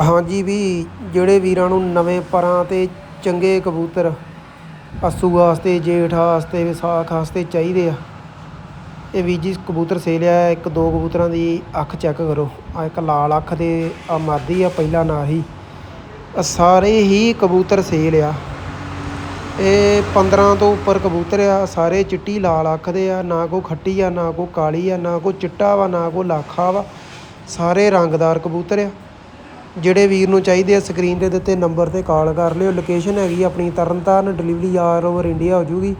ਹਾਂਜੀ ਵੀ ਜਿਹੜੇ ਵੀਰਾਂ ਨੂੰ ਨਵੇਂ ਪਰਾਂ ਤੇ ਚੰਗੇ ਕਬੂਤਰ ਅੱਸੂ ਵਾਸਤੇ, ਜੇਠ ਵਾਸਤੇ, ਵਿਸਾਖ ਵਾਸਤੇ ਚਾਹੀਦੇ ਆ, ਇਹ ਵੀ ਜੀ ਕਬੂਤਰ ਸੇ ਲਿਆ ਇੱਕ ਦੋ ਕਬੂਤਰਾਂ ਦੀ ਅੱਖ ਚੈੱਕ ਕਰੋ। ਆ ਇੱਕ ਲਾਲ ਅੱਖ ਦੇ, ਆ ਮਾਦੀ ਆ, ਪਹਿਲਾ ਨਾ ਹੀ। ਸਾਰੇ ਹੀ ਕਬੂਤਰ ਸੇ ਲਿਆ ਇਹ 15 ਤੋਂ ਉੱਪਰ ਕਬੂਤਰ ਆ, ਸਾਰੇ ਚਿੱਟੀ ਲਾਲ ਅੱਖ ਦੇ ਆ, ਨਾ ਕੋ ਖੱਟੀ ਆ, ਨਾ ਕੋ ਕਾਲੀ ਆ, ਨਾ ਕੋ ਚਿੱਟਾ ਵਾ, ਨਾ ਕੋ ਲਾਖਾ ਵਾ, ਸਾਰੇ ਰੰਗਦਾਰ ਕਬੂਤਰ ਆ। ਜਿਹੜੇ ਵੀਰ ਨੂੰ ਚਾਹੀਦੇ ਆ ਸਕਰੀਨ ਦੇ ਦਿੱਤੇ ਨੰਬਰ ਤੇ ਕਾਲ ਕਰ ਲਿਓ। ਲੋਕੇਸ਼ਨ ਹੈਗੀ ਆਪਣੀ Tarn Taran delivery all over India ਹੋ ਜੂਗੀ।